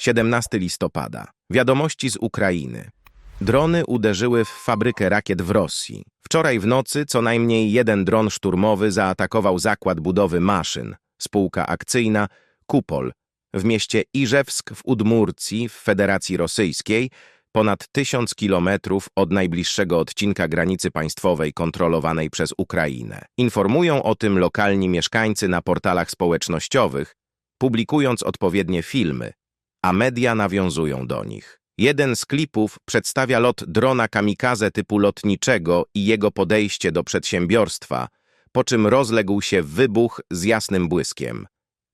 17 listopada. Wiadomości z Ukrainy. Drony uderzyły w fabrykę rakiet w Rosji. Wczoraj w nocy co najmniej jeden dron szturmowy zaatakował zakład budowy maszyn, spółka akcyjna Kupol, w mieście Iżewsk w Udmurcji w Federacji Rosyjskiej, ponad tysiąc kilometrów od najbliższego odcinka granicy państwowej kontrolowanej przez Ukrainę. Informują o tym lokalni mieszkańcy na portalach społecznościowych, publikując odpowiednie filmy, a media nawiązują do nich. Jeden z klipów przedstawia lot drona kamikaze typu lotniczego i jego podejście do przedsiębiorstwa, po czym rozległ się wybuch z jasnym błyskiem.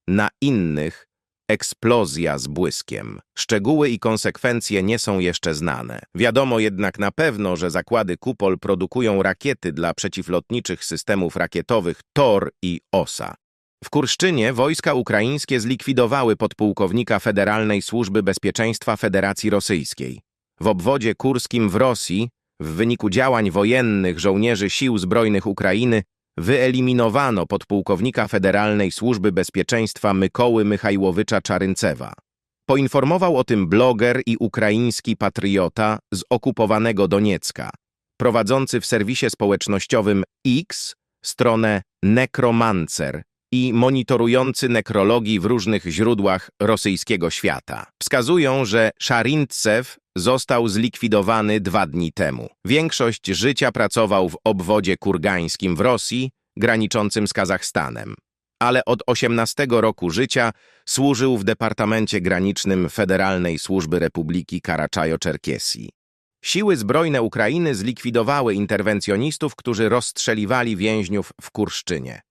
Na innych eksplozja z błyskiem. Szczegóły i konsekwencje nie są jeszcze znane. Wiadomo jednak na pewno, że zakłady Kupol produkują rakiety dla przeciwlotniczych systemów rakietowych TOR i OSA. W Kurszczynie wojska ukraińskie zlikwidowały podpułkownika Federalnej Służby Bezpieczeństwa Federacji Rosyjskiej. W obwodzie kurskim w Rosji, w wyniku działań wojennych żołnierzy Sił Zbrojnych Ukrainy, wyeliminowano podpułkownika Federalnej Służby Bezpieczeństwa Mykoły Michajłowycza Czaryncewa. Poinformował o tym bloger i ukraiński patriota z okupowanego Doniecka, prowadzący w serwisie społecznościowym X stronę Necromancer i monitorujący nekrologii w różnych źródłach rosyjskiego świata. Wskazują, że Szarintsew został zlikwidowany dwa dni temu. Większość życia pracował w obwodzie kurgańskim w Rosji, graniczącym z Kazachstanem. Ale od 18 roku życia służył w Departamencie Granicznym Federalnej Służby Republiki Karaczajo-Czerkesji. Siły zbrojne Ukrainy zlikwidowały interwencjonistów, którzy rozstrzeliwali więźniów w Kurszczynie.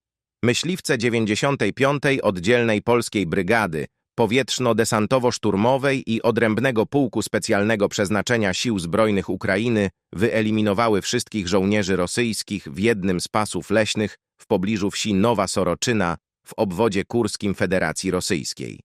Myśliwce 95. Oddzielnej Polskiej Brygady Powietrzno-Desantowo-Szturmowej i Odrębnego Pułku Specjalnego Przeznaczenia Sił Zbrojnych Ukrainy wyeliminowały wszystkich żołnierzy rosyjskich w jednym z pasów leśnych w pobliżu wsi Nowa Soroczyna w obwodzie kurskim Federacji Rosyjskiej.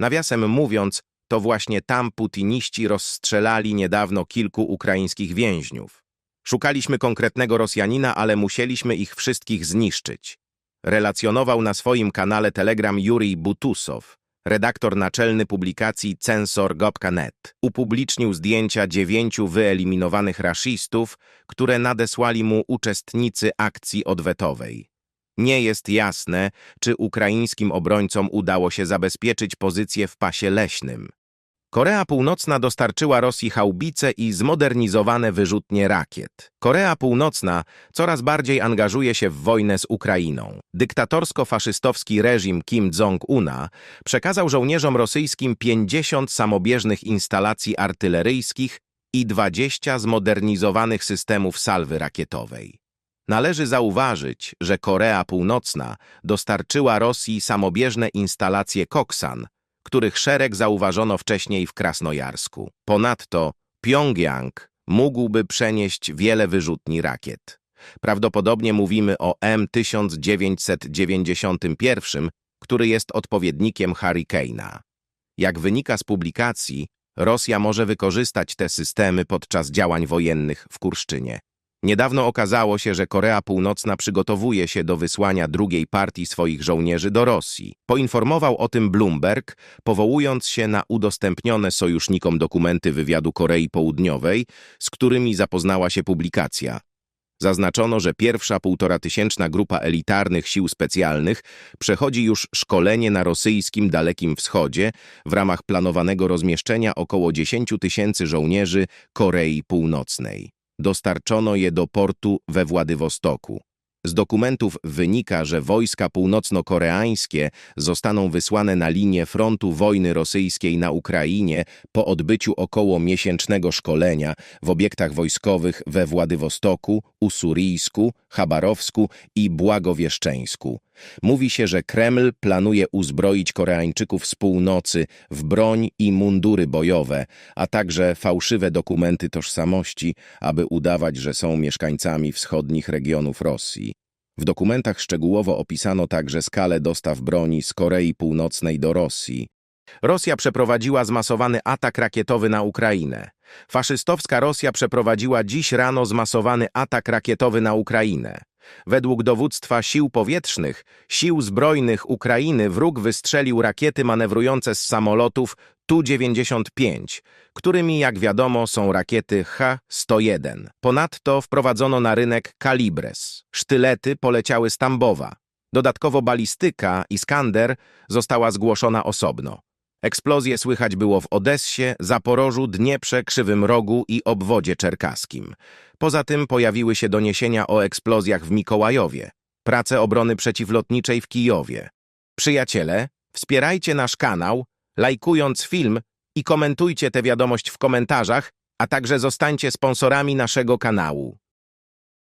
Nawiasem mówiąc, to właśnie tam putiniści rozstrzelali niedawno kilku ukraińskich więźniów. Szukaliśmy konkretnego Rosjanina, ale musieliśmy ich wszystkich zniszczyć relacjonował na swoim kanale Telegram Jurij Butusow, redaktor naczelny publikacji Censor.net. Upublicznił zdjęcia dziewięciu wyeliminowanych raszistów, które nadesłali mu uczestnicy akcji odwetowej. Nie jest jasne, czy ukraińskim obrońcom udało się zabezpieczyć pozycję w pasie leśnym. Korea Północna dostarczyła Rosji haubice i zmodernizowane wyrzutnie rakiet. Korea Północna coraz bardziej angażuje się w wojnę z Ukrainą. Dyktatorsko-faszystowski reżim Kim Jong-una przekazał żołnierzom rosyjskim 50 samobieżnych instalacji artyleryjskich i 20 zmodernizowanych systemów salwy rakietowej. Należy zauważyć, że Korea Północna dostarczyła Rosji samobieżne instalacje Koksan, których szereg zauważono wcześniej w Krasnojarsku. Ponadto Pjongjang mógłby przenieść wiele wyrzutni rakiet. Prawdopodobnie mówimy o M1991, który jest odpowiednikiem Hurricane'a. Jak wynika z publikacji, Rosja może wykorzystać te systemy podczas działań wojennych w Kurszczynie. Niedawno okazało się, że Korea Północna przygotowuje się do wysłania drugiej partii swoich żołnierzy do Rosji. Poinformował o tym Bloomberg, powołując się na udostępnione sojusznikom dokumenty wywiadu Korei Południowej, z którymi zapoznała się publikacja. Zaznaczono, że pierwsza półtoratysięczna grupa elitarnych sił specjalnych przechodzi już szkolenie na rosyjskim Dalekim Wschodzie w ramach planowanego rozmieszczenia około 10 tysięcy żołnierzy Korei Północnej. Dostarczono je do portu we Władywostoku. Z dokumentów wynika, że wojska północno-koreańskie zostaną wysłane na linię frontu wojny rosyjskiej na Ukrainie po odbyciu około miesięcznego szkolenia w obiektach wojskowych we Władywostoku, Usuryjsku, Chabarowsku i Błagowieszczeńsku. Mówi się, że Kreml planuje uzbroić Koreańczyków z północy w broń i mundury bojowe, a także fałszywe dokumenty tożsamości, aby udawać, że są mieszkańcami wschodnich regionów Rosji. W dokumentach szczegółowo opisano także skalę dostaw broni z Korei Północnej do Rosji. Rosja przeprowadziła zmasowany atak rakietowy na Ukrainę. Faszystowska Rosja przeprowadziła dziś rano zmasowany atak rakietowy na Ukrainę. Według dowództwa sił powietrznych, sił zbrojnych Ukrainy wróg wystrzelił rakiety manewrujące z samolotów Tu-95, którymi jak wiadomo są rakiety H-101. Ponadto wprowadzono na rynek Kalibres. Sztylety poleciały z Tambowa. Dodatkowo balistyka Iskander została zgłoszona osobno. Eksplozje słychać było w Odessie, Zaporożu, Dnieprze, Krzywym Rogu i obwodzie czerkaskim. Poza tym pojawiły się doniesienia o eksplozjach w Mikołajowie, prace obrony przeciwlotniczej w Kijowie. Przyjaciele, wspierajcie nasz kanał, lajkując film i komentujcie tę wiadomość w komentarzach, a także zostańcie sponsorami naszego kanału.